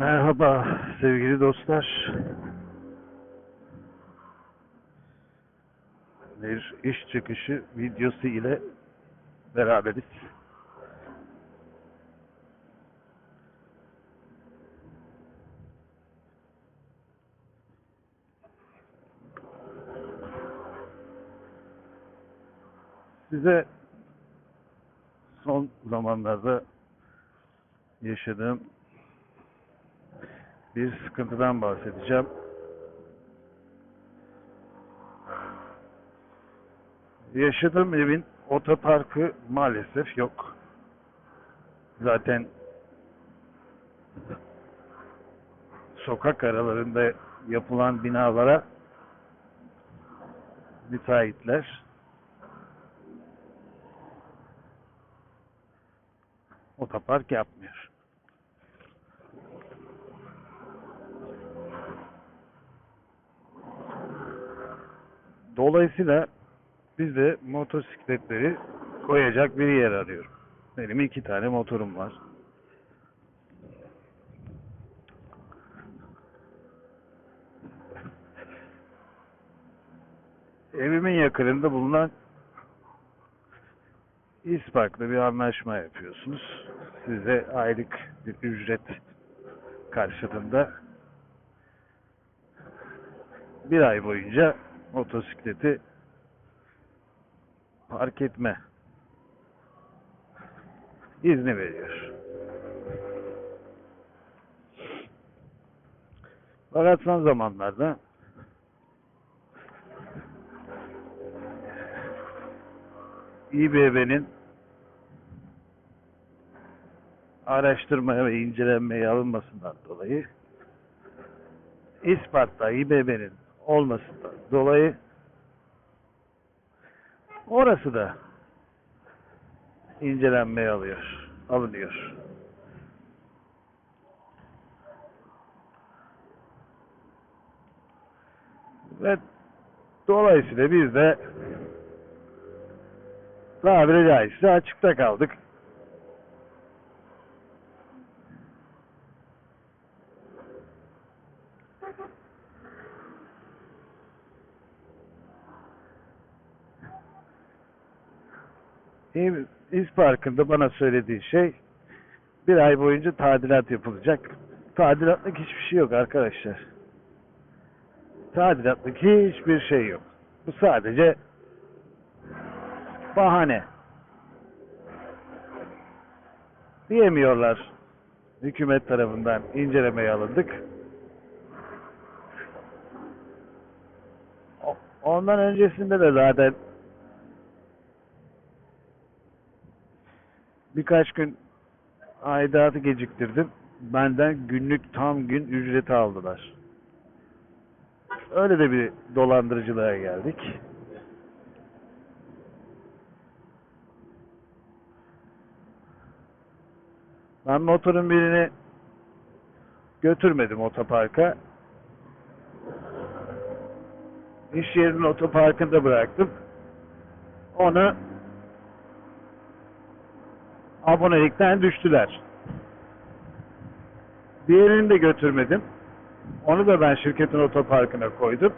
Merhaba sevgili dostlar. Bir iş çıkışı videosu ile beraberiz. Size son zamanlarda yaşadığım bir sıkıntıdan bahsedeceğim. Yaşadığım evin otoparkı maalesef yok. Zaten sokak aralarında yapılan binalara müteahhitler otopark yapmıyor. Dolayısıyla biz de motosikletleri koyacak bir yer arıyorum. Benim iki tane motorum var. Evimin yakınında bulunan İspark'la bir anlaşma yapıyorsunuz. Size aylık bir ücret karşılığında bir ay boyunca motosikleti park etme izni veriyor. Fakat son zamanlarda İBB'nin araştırmaya ve incelenmeye alınmasından dolayı İsparta İBB'nin olmasından dolayı orası da incelenmeye alıyor, alınıyor. Ve dolayısıyla biz de tabiri caizse açıkta kaldık. İz Parkı'nda bana söylediği şey bir ay boyunca tadilat yapılacak. Tadilatlık hiçbir şey yok arkadaşlar. Tadilatlık hiçbir şey yok. Bu sadece bahane. Diyemiyorlar. Hükümet tarafından incelemeye alındık. Ondan öncesinde de zaten birkaç gün aidatı geciktirdim. Benden günlük tam gün ücreti aldılar. Öyle de bir dolandırıcılığa geldik. Ben motorun birini götürmedim otoparka. İş yerinin otoparkında bıraktım. Onu abonelikten düştüler. Diğerini de götürmedim. Onu da ben şirketin otoparkına koydum.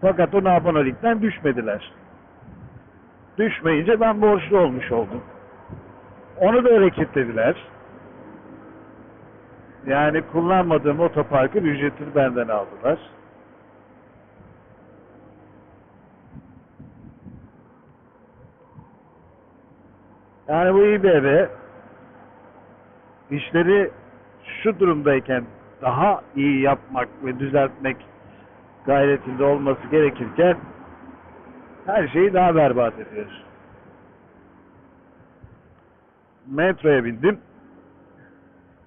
Fakat onu abonelikten düşmediler. Düşmeyince ben borçlu olmuş oldum. Onu da hareketlediler. Yani kullanmadığım otoparkın ücretini benden aldılar. Yani bu İBB işleri şu durumdayken daha iyi yapmak ve düzeltmek gayretinde olması gerekirken her şeyi daha berbat ediyor. Metroya bindim.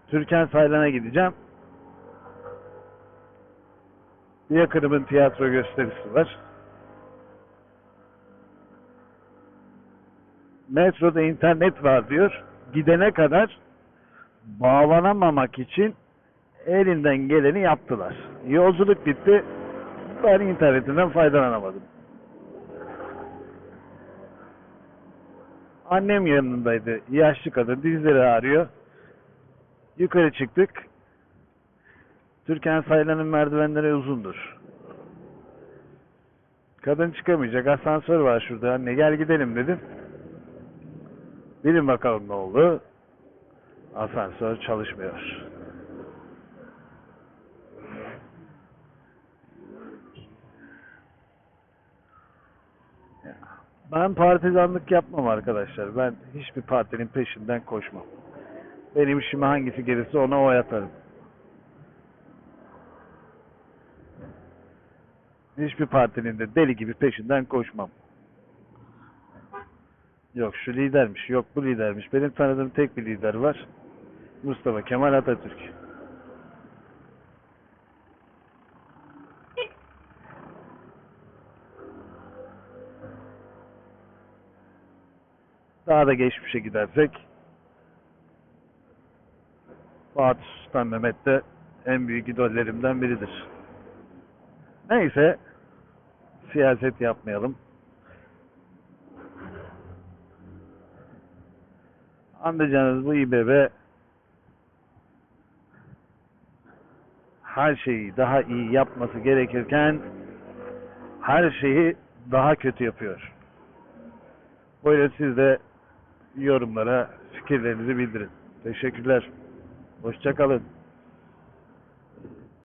Türkan Saylan'a gideceğim. Yakınımın tiyatro gösterisi var. Metroda internet var diyor. Gidene kadar bağlanamamak için elinden geleni yaptılar. Yolculuk bitti. Ben internetinden faydalanamadım. Annem yanındaydı. Yaşlı kadın dizleri ağrıyor. Yukarı çıktık. Türkan Saylan'ın merdivenleri uzundur. Kadın çıkamayacak. Asansör var şurada. Anne gel gidelim dedim. Bilin bakalım ne oldu. Asansör çalışmıyor. Ben partizanlık yapmam arkadaşlar. Ben hiçbir partinin peşinden koşmam. Benim işime hangisi gelirse ona oy atarım. Hiçbir partinin de deli gibi peşinden koşmam. Yok şu lidermiş, yok bu lidermiş. Benim tanıdığım tek bir lider var. Mustafa Kemal Atatürk. Daha da geçmişe gidersek Fatih Sultan Mehmet de en büyük idollerimden biridir. Neyse siyaset yapmayalım. Anlayacağınız bu İBB her şeyi daha iyi yapması gerekirken her şeyi daha kötü yapıyor. Böyle siz de yorumlara fikirlerinizi bildirin. Teşekkürler. Hoşçakalın.